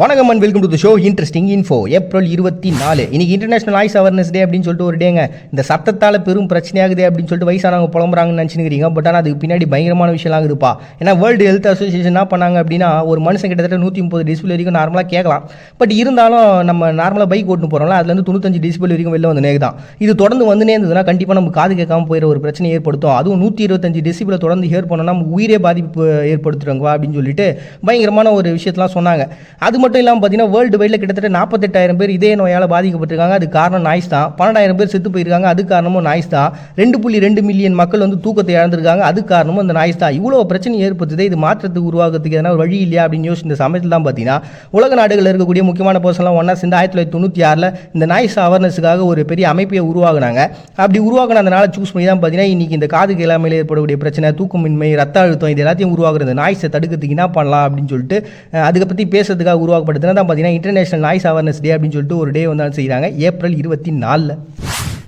வணக்கம் and welcome to the show interesting info April இருபத்தி நாலு. இன்னைக்கு இன்டர்நேஷனல் ஆய்ஸ் அவேர்னஸ் டே அப்படின்னு சொல்லிட்டு ஒரு டேங்க இந்த சத்தத்தால் பெரும் பிரச்சனையாகுது அப்படின்னு சொல்லிட்டு வயசானவங்க புலம்புறாங்கன்னு நினச்சினுக்கிறீங்க பட் ஆனால் அதுக்கு பின்னாடி பயங்கரமான விஷயம்லாம் ஆகுதுப்பா ஏன்னா வேர்ல்டு ஹெல்த் அசோசியேஷன் என்ன பண்ணாங்க அப்படின்னா ஒரு மனுஷன் கிட்டத்தட்ட நூற்றி முப்பது டிஸ்பிள் வரைக்கும் நார்மலாக கேட்கலாம். பட் இருந்தாலும் நம்ம நார்மலாக பைக் ஓட்டுன்னு போகிறோம்ல அதுலேருந்து தொண்ணூத்தஞ்சு டிஸ்பிள் வரைக்கும் வெளில வந்து தான் இது தொடர்ந்து வந்துனே இருந்ததுன்னா கண்டிப்பாக நம்ம காது கேட்காம போயிற ஒரு பிரச்சனை ஏற்படுத்தும். அதுவும் நூற்றி இருபத்தஞ்சு டெசிபிளை தொடர்ந்து ஹேர் பண்ணோம்னா நம்ம உயிரே பாதிப்பு ஏற்படுத்துறாங்க அப்படின்னு சொல்லிட்டு பயங்கரமான ஒரு விஷயத்தெலாம் சொன்னாங்க. அது மட்டும் இல்லாமல் பார்த்தீங்கன்னா வேர்ல்டு வைடில் கிட்டத்தட்ட நாற்பத்தெட்டாயிரம் பேர் இதே நோயால் பாதிக்கப்பட்டிருக்காங்க. அது காரணம் நாய்ஸ் தான். பன்னெண்டாயிரம் பேர் செத்து போயிருக்காங்க. அது காரணமும் நாய்ஸ் தான். ரெண்டு புள்ளி ரெண்டு மில்லியன் மக்கள் வந்து தூக்கத்தை இழந்திருக்காங்க. அது காரணமும் அந்த நாய்ஸ் தான். இவ்வளோ பிரச்சனை ஏற்படுத்துது இது மாற்றத்துக்கு உருவாகிறதுக்கு எதனா வழி இல்லையா அப்படின்னு யோசிச்சு இந்த சமயத்தில் தான் பார்த்தீங்கன்னா உலக நாடுகளில் இருக்கக்கூடிய முக்கியமான பர்சன்லாம் ஒன்றா சேர்ந்து ஆயிரத்தி தொள்ளாயிரத்தி தொண்ணூற்றி ஆறில் இந்த நாய்ஸ் அவேர்னஸுக்காக ஒரு பெரிய அமைப்பை உருவாகினாங்க அப்படி உருவாக்கின அந்த நாளை சூஸ் பண்ணி தான் பார்த்தீங்கன்னா இன்றைக்கி இந்த காது கேளாமையில் ஏற்படக்கூடிய பிரச்சனை தூக்கமின்மை ரத்த அழுத்தம் இது எல்லாத்தையும் உருவாகிறது நாய்ஸை தடுக்கிறதுக்கு என்ன பண்ணலாம் அப்படின்னு சொல்லிட்டு அஹ், அதுக்கு பற்றி பேசுறதுக்காக உருவாக்கப்படுதுன்னா தான் பார்த்தீங்கன்னா இன்டர்நேஷனல் நாய்ஸ் அவேர்னஸ் டே அப்படின்னு சொல்லிட்டு ஒரு டே வந்து செய்கிறாங்க ஏப்ரல் இருபத்தி நாலில்.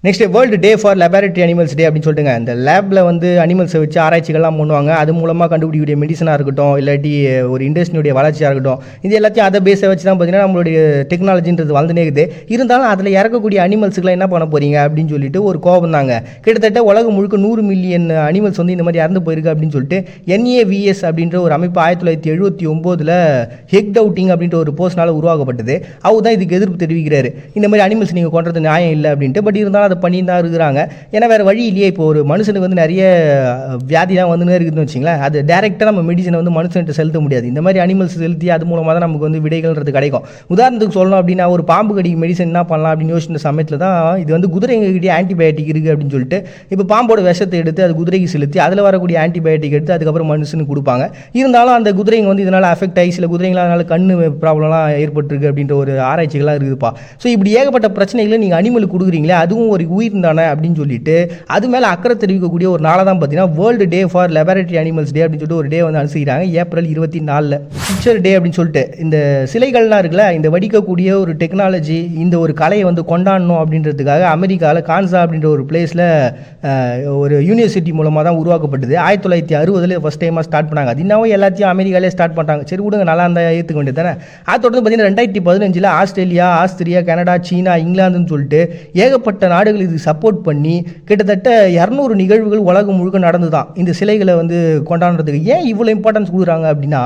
Next world day for laboratory animals day அப்படின்னு சொல்லிட்டுங்க. இந்த லேபில் வந்து அனிமல்ஸை வச்சு ஆராய்ச்சிகள்லாம் பண்ணுவாங்க. அது மூலமாக கண்டுபிடிக்கக்கூடிய மெடிசனாக இருக்கட்டும் இல்லாட்டி ஒரு இண்டஸ்ட்ரியுடைய வளர்ச்சியாக இருக்கட்டும் இது எல்லாத்தையும் அதை பேஸை வச்சு தான் பார்த்தீங்கன்னா நம்மளுடைய டெக்னாலஜின்றது வளர்ந்துனே இருக்குது. இருந்தாலும் அதில் இறக்கக்கூடிய அனிமல்ஸுக்குலாம் என்ன பண்ண போறீங்க அப்படின்னு சொல்லிட்டு ஒரு கோபம் தாங்க. கிட்டத்தட்ட உலகம் முழுக்க நூறு மில்லியன் அனிமல்ஸ் வந்து இந்த மாதிரி இறந்து போயிருக்கு அப்படின்னு சொல்லிட்டு என்ஏவிஎஸ் அப்படின்ற ஒரு அமைப்பு ஆயிரத்தி தொள்ளாயிரத்தி எழுபத்தி ஒம்போதில் ஹெக் டவுட்டிங் அப்படின்ற ஒரு போஸ்ட்னால உருவாக்கப்பட்டது. அவர் தான் இதுக்கு எதிர்ப்பு தெரிவிக்கிறாரு. இந்த மாதிரி அனிமல்ஸ் நீங்கள் கொண்டது நியாயம் இல்லை அப்படின்ட்டு. பட் இருந்தாலும் அதை பண்ணி தான் இருக்கிறாங்க. ஏன்னா வேறு வழி இல்லையே. இப்போ ஒரு மனுஷனுக்கு வந்து நிறைய வியாதிலாம் வந்துனே இருக்குதுன்னு வச்சிங்களேன். அது டேரெக்டாக நம்ம மெடிசனை வந்து மனுஷன்கிட்ட செலுத்த முடியாது. இந்த மாதிரி அனிமல்ஸ் செலுத்தி அது மூலமாக தான் நமக்கு வந்து விடைகள்ன்றது கிடைக்கும். உதாரணத்துக்கு சொல்லணும் அப்படின்னா ஒரு பாம்பு கடிக்கு மெடிசன் என்ன பண்ணலாம் அப்படின்னு யோசிச்ச சமயத்தில் தான் இது வந்து குதிரைங்ககிட்டே ஆன்டிபயோட்டிக் இருக்குது அப்படின்னு சொல்லிட்டு இப்போ பாம்போட விஷத்தை எடுத்து அது குதிரைக்கு செலுத்தி அதில் வரக்கூடிய ஆன்டிபயோட்டிக் எடுத்து அதுக்கப்புறம் மனுஷனுக்கு கொடுப்பாங்க. இருந்தாலும் அந்த குதிரைங்க வந்து இதனால் அஃபெக்ட் ஆகி சில குதிரைங்களாம் அதனால் கண்ணு ப்ராப்ளம்லாம் ஏற்பட்டிருக்கு அப்படின்ற ஒரு ஆராய்ச்சிகள்லாம் இருக்குதுப்பா. ஸோ இப்படி ஏகப்பட்ட பிரச்சனைகளை நீங்கள் அனிமலுக்கு கொடுக்குறீங்களே அதுவும் ஒரு உயிர் தானே அப்படின்னு சொல்லிட்டு அது மேலே அக்கறை தெரிவிக்கக்கூடிய ஒரு நாளாக தான் பார்த்தீங்கன்னா world day for laboratory animals day அப்படின்னு சொல்லிட்டு ஒரு டே வந்து அனுசரிக்கிறாங்க ஏப்ரல் இருபத்தி நாலில். பிக்சர் டே அப்படின்னு சொல்லிட்டு இந்த சிலைகள்லாம் இருக்குல்ல இந்த வடிக்கக்கூடிய ஒரு டெக்னாலஜி இந்த ஒரு கலையை வந்து கொண்டாடணும் அப்படின்றதுக்காக அமெரிக்காவில் கான்சா அப்படின்ற ஒரு பிளேஸில் ஒரு யூனிவர்சிட்டி மூலமாக தான் உருவாக்கப்பட்டது. ஆயிரத்தி தொள்ளாயிரத்தி அறுபதுல ஃபஸ்ட் டைமாக ஸ்டார்ட் பண்ணாங்க. அது இன்னும் எல்லாத்தையும் அமெரிக்காலே ஸ்டார்ட் பண்ணுறாங்க சரி விடுங்க நல்லா இருந்தால் ஏற்றுக்க வேண்டியது தானே. அது தொடர்ந்து பார்த்தீங்கன்னா ரெண்டாயிரத்தி பதினஞ்சில் ஆஸ்திரேலியா ஆஸ்திரியா கனடா சீனா இங்கிலாந்துன்னு சொல்லிட்டு ஏகப்பட்ட நாடுகள் இது சப்போர்ட் பண்ணி கிட்டத்தட்ட இரநூறு நிகழ்வுகள் உலகம் முழுக்க நடந்து தான் இந்த சிலைகளை வந்து கொண்டாடுறதுக்கு. ஏன் இவ்வளோ இம்பார்ட்டன்ஸ் கொடுக்குறாங்க அப்படின்னா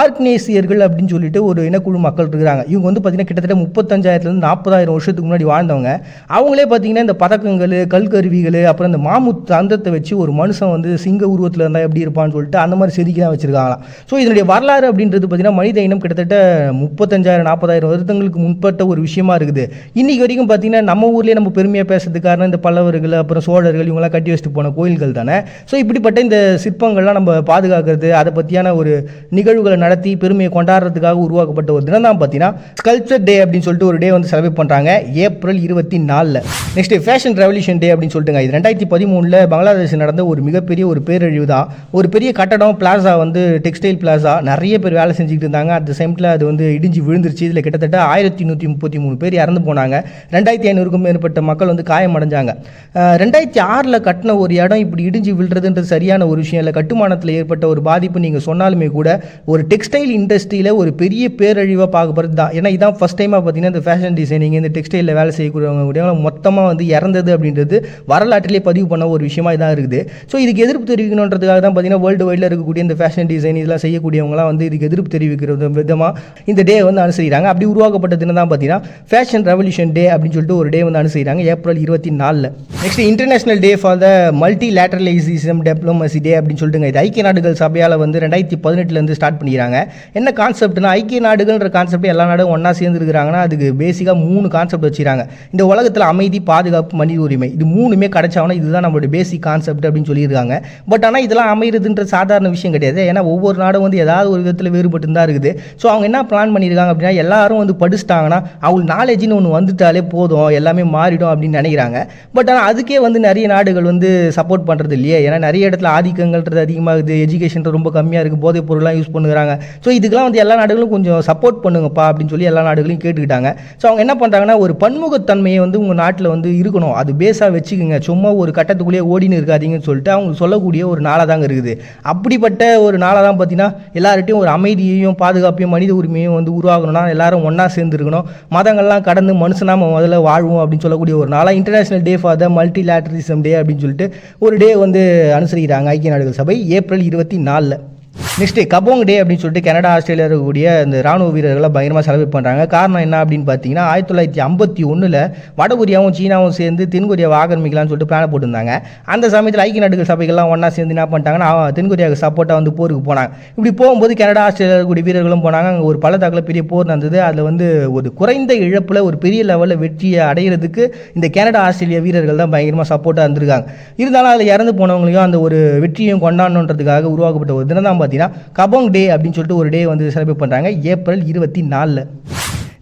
ஆர்கனைசியர்கள் அப்படின்னு சொல்லிட்டு ஒரு இனக்குழு மக்கள் இருக்கிறாங்க. இவங்க வந்து பார்த்தீங்கன்னா கிட்டத்தட்ட முப்பத்தஞ்சாயிரத்துலேருந்து நாற்பதாயிரம் வருஷத்துக்கு முன்னாடி வாழ்ந்தவங்க. அவங்களே பார்த்தீங்கன்னா இந்த பதக்கங்கள் கல்கருவிகள் அப்புறம் இந்த மாமுத் அந்தத்தை வச்சு ஒரு மனுஷன் வந்து சிங்க உருவத்தில் இருந்தால் எப்படி இருப்பான்னு சொல்லிட்டு அந்த மாதிரி செதுக்கி தான் வச்சுருக்காங்களாம். ஸோ இதனுடைய வரலாறு அப்படின்றது பார்த்தீங்கன்னா மனித இனம் கிட்டத்தட்ட முப்பத்தஞ்சாயிரம் நாற்பதாயிரம் வருடங்களுக்கு முன்பட்ட ஒரு விஷயமா இருக்குது. இன்றைக்கி வரைக்கும் பார்த்தீங்கன்னா நம்ம ஊர்லேயே நம்ம பெருமையாக பேசுறதுக்கு காரணம் இந்த பல்லவர்கள் அப்புறம் சோழர்கள் இவங்கெல்லாம் கட்டி வச்சுட்டு போன கோயில்கள் தானே? ஸோ இப்படிப்பட்ட இந்த சிற்பங்கள்லாம் நம்ம பாதுகாக்கிறது அதை பற்றியான ஒரு நிகழ்வுகளை நடத்தி பெருமையை கொண்டாடுறதுக்காக உருவாக்கப்பட்ட ஒரு தினம் தான் பார்த்தீங்கன்னா ஸ்கல்ச்சர் டே அப்படின்னு சொல்லிட்டு ஒரு டே வந்து செலிப்ரேட் பண்ணுறாங்க ஏப்ரல் இருபத்தி நாலில். நெக்ஸ்ட் ஃபேஷன் ரெவல்யூஷன் டே அப்படின்னு சொல்லிட்டுங்க. இது ரெண்டாயிரத்தி பதிமூணில் பங்களாதேஷ் நடந்த ஒரு மிகப்பெரிய ஒரு பேரழிவு தான். ஒரு பெரிய கட்டடம் பிளாசா வந்து டெக்ஸ்டைல் பிளாசா நிறைய பேர் வேலை செஞ்சுக்கிட்டு இருந்தாங்க. அட் சேம்ல அது வந்து இடிஞ்சு விழுந்துருச்சு. இதில் கிட்டத்தட்ட ஆயிரத்தி நூற்றி முப்பத்தி மூணு பேர் இறந்து போனாங்க. ரெண்டாயிரத்தி ஐநூறுக்கும் மேற்பட்ட மக்கள் வந்து காயமடைஞ்சாங்க. ரெண்டாயிரத்தி ஆறில் கட்டின ஒரு இடம் இப்படி இடிஞ்சு விழுறதுன்றது சரியான ஒரு விஷயம் இல்லை. கட்டுமானத்தில் ஏற்பட்ட ஒரு பாதிப்பு நீங்கள் சொன்னாலுமே கூட ஒரு டெக்ஸ்டைல் இண்டஸ்ட்ரியில் ஒரு பெரிய பேரழிவாக பார்க்கப்படுறது தான். ஏன்னா இதான் ஃபஸ்ட் டைமாக பார்த்தீங்கன்னா இந்த ஃபேஷன் டிசைனிங் இந்த டெக்ஸ்டைலில் வேலை செய்யக்கூடியவங்க கூட மொத்தமாக வந்து இறந்தது அப்படின்றது வரலாற்றிலே பதிவு பண்ண ஒரு விஷயமா இதாக இருக்குது. ஸோ இதுக்கு எதிர்ப்பு தெரிவிக்கணுன்றதுக்காக தான் பார்த்தீங்கன்னா வேர்ல்டு வைடில் இருக்கக்கூடிய இந்த ஃபேஷன் டிசைன் இதெல்லாம் செய்யக்கூடியவங்களாம் வந்து இதுக்கு எதிர்ப்பு தெரிவிக்கிறது விதமாக இந்த டே வந்து அனுசரிக்கிறாங்க. அப்படி உருவாக்கப்பட்ட தினம் தான் பார்த்தீங்கன்னா ஃபேஷன் ரெவல்யூஷன் டே அப்படின்னு சொல்லிட்டு ஒரு டே வந்து அனுசரிக்கிறாங்க. ஏப்ரல் இருபத்தி நாலில். Next international day for the multilateralism diplomacy day அப்படின்னு சொல்லிட்டுங்க இது ஐக்கிய நாடுகள் சபையால் வந்து ரெண்டாயிரத்தி பதினெட்டுலேருந்து ஸ்டார்ட் பண்ணிக்கிறாங்க. என்ன கான்செப்ட்னா ஐக்கிய நாடுகள்ன்ற கான்செப்ட் எல்லா நாடும் ஒன்றா சேர்ந்துருக்கிறாங்கன்னா அதுக்கு பேசிக்காக மூணு கான்செப்ட் வச்சுக்கிறாங்க இந்த உலகத்தில் அமைதி பாதுகாப்பு மனித உரிமை இது மூணுமே கிடச்சாங்கன்னா இதுதான் நம்மளுடைய பேசிக் கான்செப்ட் அப்படின்னு சொல்லியிருக்காங்க. பட் ஆனால் இதெல்லாம் அமைகிறதுன்ற சாதாரண விஷயம் கிடையாது. ஏன்னா ஒவ்வொரு நாடும் வந்து ஏதாவது ஒரு விதத்தில் வேறுபட்டு தான் இருக்குது. ஸோ அவங்க என்ன பிளான் பண்ணியிருக்காங்க அப்படின்னா எல்லாரும் வந்து படிச்சிட்டாங்கன்னா அவங்களுக்கு நாலேஜ்னு ஒன்று வந்துட்டாலே போதும் எல்லாமே மாறிடும் அப்படின்னு நினைக்கிறாங்க. பட் ஆனால் அதுக்கே வந்து நிறைய நாடுகள் வந்து சப்போர்ட் பண்ணுறது இல்லையே. ஏன்னா நிறைய இடத்துல ஆதிக்கங்கள்ன்றது அதிகமாகுது. எஜுகேஷன் ரொம்ப கம்மியாக இருக்குது போதைப் பொருள்லாம் யூஸ் பண்ணுறாங்க ஸோ இதுக்கெல்லாம் வந்து எல்லா நாடுகளும் கொஞ்சம் சப்போர்ட் பண்ணுங்கப்பா அப்படின்னு சொல்லி எல்லா நாடுகளையும் கேட்டுக்கிட்டாங்க. ஸோ அவங்க என்ன பண்ணுறாங்கன்னா ஒரு பன்முகத்தன்மையை வந்து உங்கள் நாட்டில் வந்து இருக்கணும். அது பேஸாக வச்சுக்கோங்க. சும்மா ஒரு கட்டத்துக்குள்ளேயே ஓடின்னு இருக்காதீங்கன்னு சொல்லிட்டு அவங்க சொல்லக்கூடிய ஒரு நாளாக தாங்க இருக்குது. அப்படிப்பட்ட ஒரு நாளாக தான் பார்த்தீங்கன்னா எல்லார்ட்டையும் ஒரு அமைதியையும் பாதுகாப்பையும் மனித உரிமையும் வந்து உருவாகணும்னா எல்லாரும் ஒன்றா சேர்ந்து இருக்கணும். மதங்கள்லாம் கடந்து மனுஷனா முதல்ல வாழ்வோம் அப்படின்னு சொல்லக்கூடிய ஒரு நாளாக இன்டர்நேஷனல் டே ஃபார் த மல்டிலேட்டரிசம் டே அப்படின்னு சொல்லிட்டு ஒரு டே வந்து அனுசரிக்கிறாங்க. ஐக்கிய நாடுகள் சபை ஏப்ரல் இருபத்தி நாலில். நெக்ஸ்ட் கபோங் டே அப்படின்னு சொல்லிட்டு கனடா ஆஸ்திரேலியா இருக்கக்கூடிய இந்த ராணுவ வீரர்களை பயங்கரமாக செலவு பண்ணுறாங்க காரணம் என்ன அப்படின்னு பார்த்தீங்கன்னா ஆயிரத்தி தொள்ளாயிரத்தி ஐம்பத்தி ஒன்றில் வடகொரியாவும் சீனாவும் சேர்ந்து தென்கொரியாவை ஆக்கிரமிக்கலாம்னு சொல்லிட்டு பிளான் போட்டிருந்தாங்க. அந்த சமயத்தில் ஐக்கிய நாடுகள் சபைகள்லாம் ஒன்றா சேர்ந்து என்ன பண்ணிட்டாங்கன்னா தென்கொரியாவுக்கு சப்போர்ட்டாக வந்து போருக்கு போனாங்க. இப்படி போகும்போது கனடா ஆஸ்திரேலியா இருக்கக்கூடிய வீரர்களும் போனாங்க. அங்கே ஒரு பள்ளத்தாக்கில் பெரிய போர் நடந்தது. அதில் வந்து ஒரு குறைந்த இழப்பில் ஒரு பெரிய லெவலில் வெற்றியை அடையிறதுக்கு இந்த கனடா ஆஸ்திரேலியா வீரர்கள் தான் பயங்கரமாக சப்போர்ட்டாக இருந்திருக்காங்க. இருந்தாலும் அதில் இறந்து போனவங்களையும் அந்த ஒரு வெற்றியும் கொண்டாடணுன்றதுக்காக உருவாக்கப்பட்ட ஒரு தினம் தான் பார்த்தீங்கன்னா கபோங் டே அப்படின்னு சொல்லிட்டு ஒரு டே வந்து செலிப்ரேட் பண்ணுறாங்க ஏப்ரல் இருபத்தி நாலில்.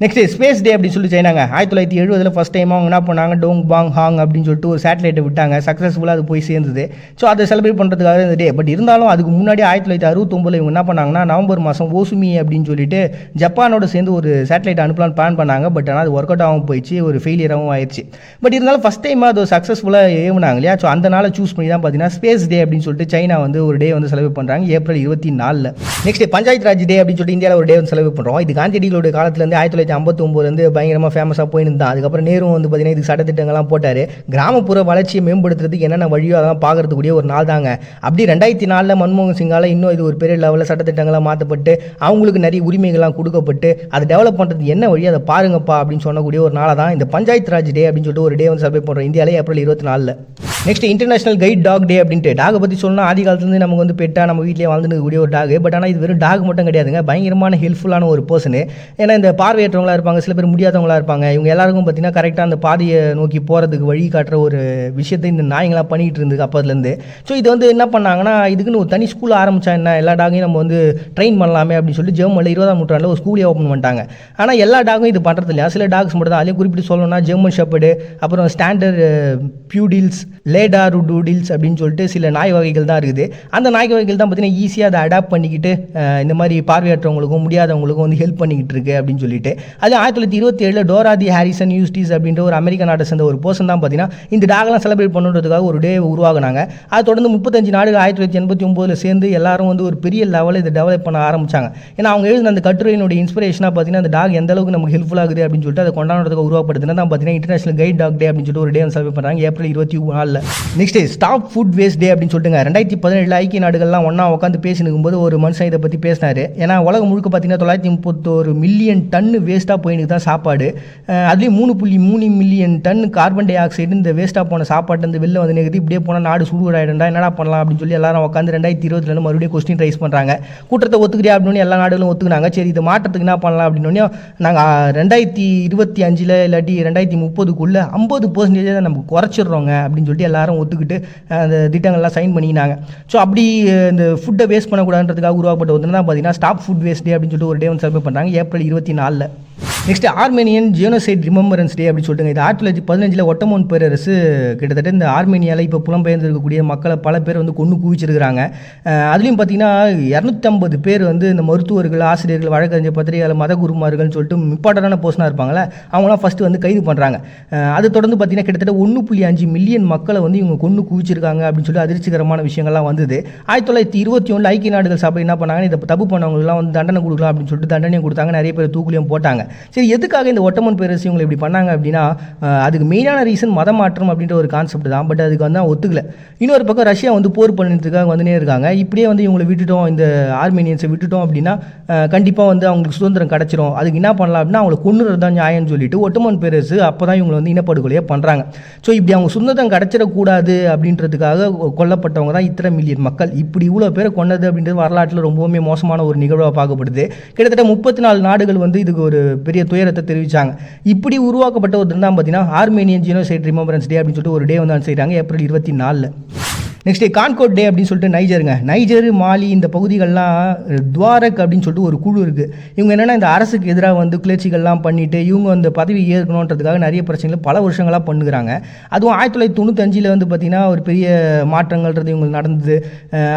நெக்ஸ்ட் ஸ்பேஸ் டே அப்படின்னு சொல்லி செய்யினாங்க ஆயிரத்தி தொள்ளாயிரத்தி எழுபதில் ஃபஸ்ட் டைம் அவங்க என்ன பண்ணாங்க? டோங் பாங் ஹாங் அப்படின்னு சொல்லிட்டு ஒரு சேட்டலைட்டை விட்டாங்க. சக்ஸஸ்ஃபுல்லாக அது போய் சேர்ந்தது. ஸோ அதை செலிப்ரேட் பண்ணுறதுக்காக இந்த டே பட் இருந்தாலும் அதுக்கு முன்னாடி ஆயிரத்தி தொள்ளாயிரத்தி அறுபத்தொம்பதில் இவங்க என்ன பண்ணாங்கன்னா நவம்பர் மாதம் ஓசுமி அப்படின்னு சொல்லிட்டு ஜப்பானோட சேர்ந்து ஒரு சேட்டலைட் அனுப்பலாம்னு பிளான் பண்ணாங்க. பட் ஆனால் அது ஒர்க் அவுட் ஆகும் போயிடுச்சு. ஒரு ஃபெயிலியராகவும் ஆயிடுச்சு. பட் இருந்தாலும் ஃபஸ்ட் டைம் அது சக்ஸஸ்ஃபுல்லாக ஏவுனாங்க இல்லையா? ஸோ அந்த நாளை சூஸ் பண்ணி தான் பார்த்தீங்கன்னா ஸ்பேஸ் டே அப்படின்னு சொல்லிட்டு சைனா வந்து ஒரு டே வந்து செலிப்ரேட் பண்ணுறாங்க ஏப்ரல் இருபத்தி நாலில். நெக்ஸ்ட் பஞ்சாயத்து ராஜ் டே அப்படின்னு சொல்லிட்டு இந்தியாவில் ஒரு டே வந்து செலிப்ரேட் பண்ணுறோம் இது காந்தியடிகளுடைய காலத்துலேருந்து ஆயிரத்தி தொள்ளாயிரத்தி ஐம்பத்தொம்போதுலேருந்து பயங்கரமாக ஃபேமஸாக போயின்னு தான் அதுக்கப்புறம் நேரும் வந்து பார்த்தீங்கன்னா இதுக்கு சட்டத்திட்டங்கள்லாம் போட்டார். கிராமப்புற வளர்ச்சியை மேம்படுத்துறதுக்கு என்னென்ன வழியோ அதெல்லாம் பார்க்கறதுக்கூடிய ஒரு நாள் தாங்க. அப்படி ரெண்டாயிரத்தி நாலில் மன்மோகன் சிங்கால இன்னும் இது ஒரு பெரிய லெவலில் சட்டத்திட்டங்களாக மாற்றப்பட்டு அவங்களுக்கு நிறைய உரிமைகள்லாம் கொடுக்கப்பட்டு அதை டெவலப் பண்ணுறது என்ன வழி அதை பாருங்கப்பா அப்படின்னு சொல்லக்கூடிய ஒரு நாளாக தான் இந்த பஞ்சாயத்து ராஜ் டே அப்படின்னு சொல்லிட்டு ஒரு டே வந்து செலிப்ரேட் பண்ணுறோம் இந்தியாவிலே ஏப்ரல் இருபத்தி நாலில். Next international guide dog day அப்படின்ட்டு. டாகை பற்றி சொன்னால் ஆதி காலத்துலேருந்து நமக்கு வந்து பெட்டாக நம்ம வீட்டிலே வாழ்ந்துக்கூடிய ஒரு டாக் பட் ஆனால் இது வெறும் டாக் மட்டும் கிடையாதுங்க. பயங்கரமான ஹெல்ப்ஃபுல்லான ஒரு பர்சனு ஏன்னா இந்த பார்வையற்ற பார்வையற்றவங்களா இருப்பாங்க சில பேர் முடியாதவங்களா இருப்பாங்க. இவங்க எல்லாருக்கும் பார்த்தீங்கன்னா கரெக்டாக அந்த பாதையை நோக்கி போகிறதுக்கு வழி காட்டுற ஒரு விஷயத்தை இந்த நாய்ங்களாம் பண்ணிகிட்டு இருந்தது அப்போதுலேருந்து. ஸோ இது வந்து என்ன பண்ணாங்கன்னா இதுக்குன்னு ஒரு தனி ஸ்கூல் ஆரம்பித்தா என்ன? எல்லா டாகையும் நம்ம வந்து ட்ரெயின் பண்ணலாமே அப்படின்னு சொல்லி ஜெர்மனில் இருபதாம் நூற்றாண்டில் ஒரு ஸ்கூலே ஓப்பன் பண்ணிட்டாங்க. ஆனால் எல்லா டாகும் இது பண்ணுறது இல்லையா? சில டாக்ஸ் மட்டும் தான் அதையும் குறிப்பிட்டு சொல்லணும்னா ஜெர்மன் ஷெப்பர்டு அப்புறம் ஸ்டாண்டர்ட் பியூடில்ஸ் லேடா டூடில்ஸ் அப்படின்னு சொல்லிட்டு சில நாய் வகைகள் தான் இருக்குது. அந்த நாய் வகைகள் தான் பார்த்தீங்கன்னா ஈஸியாக அதை அடாப்ட் பண்ணிக்கிட்டு இந்த மாதிரி பார்வையற்றவங்களுக்கும் முடியாதவங்களுக்கும் வந்து ஹெல்ப் பண்ணிக்கிட்டு இருக்கு அப்படின்னு சொல்லிட்டு. அது ஆயிரத்தி தொள்ளாயிரத்தி இருபத்தி ஏழில் டோராதி ஹாரிசன் யூஸ்டிஸ் அப்படின்ற ஒரு அமெரிக்க நாட்டை சேர்ந்த ஒரு பர்சன் தான் பார்த்தீங்கன்னா இந்த டாகெல்லாம் செலிப்ரேட் பண்ணுறதுக்காக ஒரு டே உருவாகினாங்க அது தொடர்ந்து முப்பத்தஞ்சு நாடுகள் ஆயிரத்தி தொள்ளாயிரத்தி எண்பத்தி ஒம்போதில் சேர்ந்து எல்லாரும் வந்து ஒரு பெரிய லெவலில் இதை டெவலப் பண்ண ஆரம்பிச்சாங்க. ஏன்னா அவங்க எழுதின அந்த கட்டுரையினுடைய இன்ஸ்பிரேஷனாக பார்த்தீங்கன்னா அந்த டாக் எந்த அளவுக்கு நமக்கு ஹெல்ப்ஃபுல்லாக இருக்குது அப்படின்னு சொல்லிட்டு அதை கொண்டாடுறதுக்கு உருவாப்படுதுன்னா தான் பார்த்தீங்கன்னா இன்டர்நேஷனல் கைட் டாக் டே அப்படின்னு சொல்லிட்டு ஒரு டே செலிப்ரேட் பண்ணுறாங்க ஏப்ரல் இருபத்தி நாலில். Next stop food waste day அப்படின்னு சொல்லிட்டுங்க. ரெண்டாயிரத்தி பதினேழில் ஐக்கிய நாடுகள்லாம் ஒன்றா உட்காந்து பேசினுக்கும்போது ஒரு மனுஷன் இதை பற்றி பேசினார். ஏன்னா உலகம் முழுக்க பார்த்தீங்கன்னா தொள்ளாயிரத்தி முப்பத்தோரு மில்லியன் டன்னு வேஸ்ட்டாக போயினுக்கு தான் சாப்பாடு அதுலேயும் மூணு புள்ளி மூணு million ton carbon dioxide இந்த வேஸ்ட்டாக போன சாப்பாட்டு வெளில வந்து நிற்குது இப்படியே போனால் நாடு சுடுகாயிடா என்னடா பண்ணலாம் அப்படின்னு சொல்லி எல்லாரும் உட்காந்து ரெண்டாயிரத்தி இருபதுலேருந்து மறுபடியும் கொஸ்டின் ரைஸ் பண்ணுறாங்க கூட்டத்தை ஒத்துக்கிறியா அப்படின்னு எல்லா நாடுகளும் ஒத்துக்கினாங்க. சரி இது மாற்றத்துக்கு என்ன பண்ணலாம் அப்படின்னோடனே நாங்கள் ரெண்டாயிரத்தி இருபத்தி அஞ்சில் இல்லாட்டி ரெண்டாயிரத்தி முப்பதுக்குள்ளே ஐம்பது பர்சன்டேஜ் நம்ம குறைச்சிடுறோங்க அப்படின்னு சொல்லிட்டு எல்லாரும் ஒத்துக்கிட்டு அந்த திட்டங்கள்லாம் சைன் பண்ணிக்கினாங்க. ஸோ அப்படி இந்த ஃபுட்டை வேஸ்ட் பண்ணக்கூடாதுன்றதுக்காக உருவாக்கப்பட்ட ஒன்று தான் பார்த்தீங்கன்னா ஸ்டாப் ஃபுட் வேஸ்ட் டே அப்படின்னு சொல்லிட்டு ஒரு டே வந்து செலிப்ரேட் பண்ணுறாங்க ஏப்ரல் இருபத்தி நாலில். Next Armenian genocide remembrance day அப்படின்னு சொல்லிட்டு இது ஆயிரத்தி தொள்ளாயிரத்தி பதினஞ்சில் ஒட்டமோன் பேரரசு கிட்டத்தட்ட இந்த ஆர்மேனியாவில் இப்போ புலம்பெயர்ந்திருக்கக்கூடிய மக்களை பல பேர் வந்து கொண்டு குவிச்சிருக்கிறாங்க. அதுலேயும் பார்த்தீங்கன்னா இரநூத்தம்பது பேர் வந்து இந்த மருத்துவர்கள் ஆசிரியர்கள் வழக்கறிஞர் பத்திரிகையாளர் மத குருமார்கள்னு சொல்லிட்டு இம்பார்ட்டண்டான போஸ்டாக இருப்பாங்களே அவங்களாம் ஃபஸ்ட்டு வந்து கைது பண்ணுறாங்க அது தொடர்ந்து பார்த்தீங்கன்னா கிட்டத்தட்ட ஒன்று புள்ளி அஞ்சு மில்லியன் மக்களை வந்து இவங்க கொண்டு குவிச்சிருக்காங்க அப்படின்னு சொல்லி அதிர்ச்சிகரமான விஷயங்கள்லாம் வந்தது. ஆயிரத்தி தொள்ளாயிரத்தி இருபத்தி ஒன்றில் ஐக்கிய நாடுகள் சபை என்ன பண்ணாங்க இதை தப்பு பண்ணவங்களுக்குலாம் வந்து தண்டனை கொடுக்கலாம் அப்படின்னு சொல்லிட்டு தண்டனையும் கொடுத்தாங்க. நிறைய பேர் தூக்குலையும் போட்டாங்க. சரி எதுக்காக இந்த ஒட்டமன் பேரரசு இவங்களை இப்படி பண்ணாங்க அப்படின்னா அதுக்கு மெயினான ரீசன் மத மாற்றம் அப்படின்ற ஒரு கான்செப்ட் தான். பட் அதுக்கு வந்து ஒத்துக்கல. இன்னொரு பக்கம் ரஷ்யா வந்து போர் பண்ணுறதுக்காக வந்துனே இருக்காங்க. இப்படியே வந்து இவங்களை விட்டுட்டோம் இந்த ஆர்மேனியன்ஸை விட்டுட்டோம் அப்படின்னா கண்டிப்பாக வந்து அவங்களுக்கு சுதந்திரம் கிடச்சிரும். அதுக்கு என்ன பண்ணலாம் அப்படின்னா அவங்களை கொண்டுறது தான் நியாயம்னு சொல்லிட்டு ஒட்டமன் பேரரசு அப்போ தான் இவங்களை வந்து இனப்படுகொலையாக பண்ணுறாங்க ஸோ இப்படி அவங்க சுதந்திரம் கிடச்சிடக்கூடாது அப்படின்றதுக்காக கொல்லப்பட்டவங்க தான் இத்தனை மில்லியன் மக்கள். இப்படி இவ்வளோ பேரை கொண்டது அப்படின்றது வரலாற்றில் ரொம்பவுமே மோசமான ஒரு நிகழ்வாக பார்க்கப்படுது. கிட்டத்தட்ட முப்பத்தி நாலு நாடுகள் வந்து இதுக்கு ஒரு பெரிய துயரத்தை தெரிவிச்சாங்க. இப்படி உருவாக்கப்பட்ட ஒரு தினம் பார்த்தீங்கன்னா ஆர்மேனியன் ஜீனோசைட் ரிமெம்பரன்ஸ் டே அப்படின்னு சொல்லிட்டு ஒரு டே வந்து செய்கிறாங்க ஏப்ரல் இருபத்தி நாலில். நெக்ஸ்ட் கான்கோட் டே அப்படின்னு சொல்லிட்டு நைஜருங்க. நைஜர் மாலி இந்த பகுதிகள்லாம் துவாரக் அப்படின்னு சொல்லிட்டு ஒரு குழு இருக்குது இவங்க என்னென்னா இந்த அரசுக்கு எதிராக வந்து கிளர்ச்சிகள்லாம் பண்ணிவிட்டு இவங்க அந்த பதவி ஏற்கணுன்றதுக்காக நிறைய பிரச்சனைகளை பல வருஷங்களாக பண்ணுகிறாங்க. அதுவும் ஆயிரத்தி தொள்ளாயிரத்தி தொண்ணூத்தஞ்சில் வந்து பார்த்திங்கன்னா ஒரு பெரிய மாற்றங்கள்ன்றது இவங்களுக்கு நடந்தது.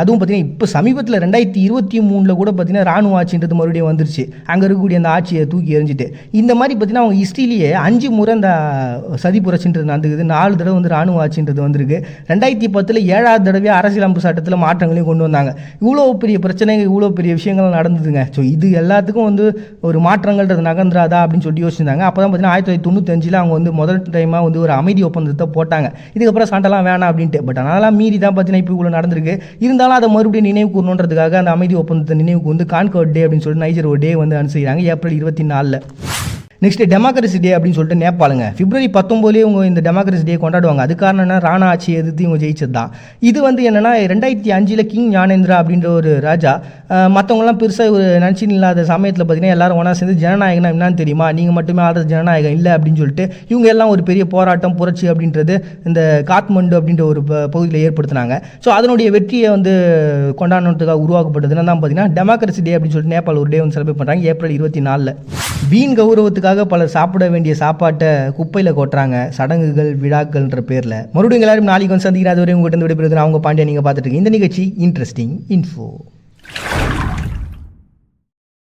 அதுவும் பார்த்திங்கன்னா இப்போ சமீபத்தில் ரெண்டாயிரத்தி இருபத்தி மூணில் கூட பார்த்திங்கன்னா ராணுவ ஆட்சின்றது மறுபடியும் வந்துருச்சு. அங்கே இருக்கக்கூடிய அந்த ஆட்சியை தூக்கி எறிஞ்சிட்டு. இந்த மாதிரி பார்த்திங்கன்னா அவங்க ஹிஸ்ட்ரியிலேயே அஞ்சு முறை அந்த சதி புரட்சின்றது நடந்துக்குது. நாலு தடவை வந்து ராணுவ ஆட்சின்றது வந்திருக்கு. ரெண்டாயிரத்தி பத்தில் ஏழாவது தடவை அரசியலமைப்பு சட்டத்தில் மாற்றங்களையும் கொண்டு வந்தாங்க. இவ்வளோ பெரிய பிரச்சனைகள் இவ்வளோ பெரிய விஷயங்கள் நடந்ததுங்க. ஸோ இது எல்லாத்துக்கும் வந்து ஒரு மாற்றங்கள்ன்றது நகர்ந்துராதா அப்படின்னு சொல்லி யோசிச்சிருந்தாங்க. அப்போ தான் பார்த்தீங்கன்னா ஆயிரத்தி தொள்ளாயிரத்தி தொண்ணூத்தஞ்சில் அவங்க வந்து முதல் டைமாக வந்து ஒரு அமைதி ஒப்பந்தத்தை போட்டாங்க. இதுக்கப்புறம் சண்டைலாம் வேணாம் அப்படின்ட்டு. பட் அதெல்லாம் மீறி தான் பார்த்தீங்கன்னா இப்போ இவ்வளோ நடந்திருக்கு. இருந்தாலும் அதை மறுபடியும் நினைவு கூறணுன்றதுக்காக அந்த அமைதி ஒப்பந்தத்தை நினைவுக்கு வந்து கான்கோட் டே அப்படின்னு சொல்லிட்டு நைஜர் ஒரு டே வந்து அனுசரிக்கிறாங்க. ஏப்ரல் இருபத்தி நாலில். நெக்ஸ்ட் டெமோக்ரஸி டே அப்படின்னு சொல்லிட்டு நேபாளுங்க. பிப்ரவரி பத்தொம்போதுலேயே இவங்க இந்த டெமோக்ரஸி டே கொண்டாடுவாங்க. அது காரணம் என்ன? ராணா ஆட்சி எதிர்த்து இவங்க ஜெயிச்சது தான் இது வந்து என்னென்னா ரெண்டாயிரத்தி அஞ்சில் கிங் ஞானேந்திரா அப்படின்ற ஒரு ராஜா மற்றவங்களாம் பெருசாக ஒரு நினச்சின்னு இல்லாத சமயத்தில் பார்த்தீங்கன்னா எல்லாரும் ஒன்றா சேர்ந்து ஜனநாயகம்னா என்னன்னு தெரியுமா? நீங்கள் மட்டுமே ஆடுறது ஜனநாயகம் இல்லை அப்படின்னு சொல்லிட்டு இவங்க எல்லாம் ஒரு பெரிய போராட்டம் புரட்சி அப்படின்றது இந்த காத்மண்டு அப்படின்ற ஒரு ப- பகுதியில் ஏற்படுத்தினாங்க. ஸோ அதனுடைய வெற்றியை வந்து கொண்டாடணுன்றதுக்காக உருவாக்கப்பட்டதுன்னா தான் பார்த்தீங்கன்னா டெமோக்ரஸி டே அப்படின்னு சொல்லிட்டு நேபாள் ஒரு டே வந்து செலிப்ரேட் பண்ணுறாங்க ஏப்ரல் இருபத்தி நாலில். வீண் கௌரவத்துக்கு சடங்குக்காக பலர் சாப்பிட வேண்டிய சாப்பாட்டை குப்பையில் கொட்டுறாங்க. சடங்குகள் விழாக்கள்ன்ற பேரில். மறுபடியும் எல்லாரும் நாளைக்கு வந்து சந்திக்கிற அது வரை உங்கள்கிட்ட விடைபெறுது அவங்க பாண்டியா நீங்கள் பார்த்துட்டு இருக்கீங்க. இந்த நிகழ்ச்சி இன்ட்ரெஸ்டிங் இன்ஃபோ